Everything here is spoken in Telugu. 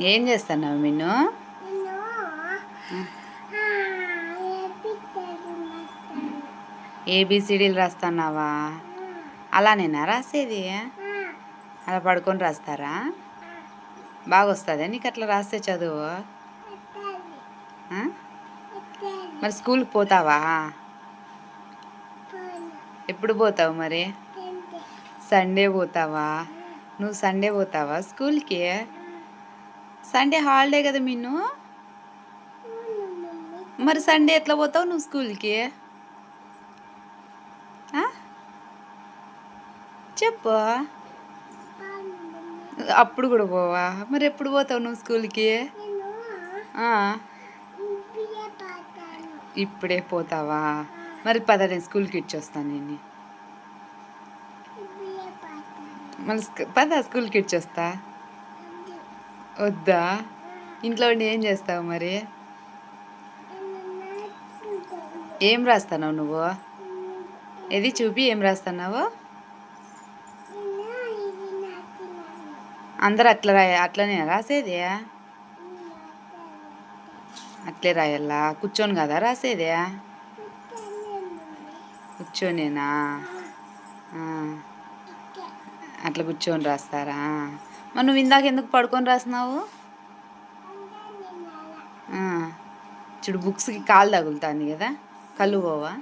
ఏం చేస్తున్నావు మిన్ను? ఏబిసిడీలు రాస్తున్నావా? అలానేనా రాసేది? అలా పడుకొని రాస్తారా? బాగా వస్తుందా నీకు అట్లా రాస్తే చదువు? మరి స్కూల్కి పోతావా? ఎప్పుడు పోతావు మరి? సండే పోతావా? నువ్వు సండే పోతావా? స్కూల్కి? సండే హాలిడే కదా మిన్ను? మరి సండే ఎట్లా పోతావు నువ్వు స్కూల్కి? చెప్పు. అప్పుడు కూడా పోవా? మరి ఎప్పుడు పోతావు నువ్వు స్కూల్కి? ఇప్పుడే పోతావా? మరి పద నేను స్కూల్కి ఇచ్చొస్తాను నేను మళ్ళీ స్కూ- పద స్కూల్కి ఇచ్చొస్తా వద్దా? ఇంట్లో ఉండి ఏం చేస్తావు మరి? ఏం రాస్తున్నావు నువ్వు? ఏది చూపి ఏం రాస్తున్నావు? అందరు అట్లా రాయ అట్లనే రాసేదియా అట్లే రాయాలా? కూర్చోను కదా రాసేదే? కూర్చొనేనా? అట్లా కూర్చొని రాస్తారా? మరి నువ్వు ఇందాక ఎందుకు పడుకొని రాసినావు ఆ, చూడు బుక్స్కి కాలు తగులుతుంది కదా. కళ్ళు పోవా?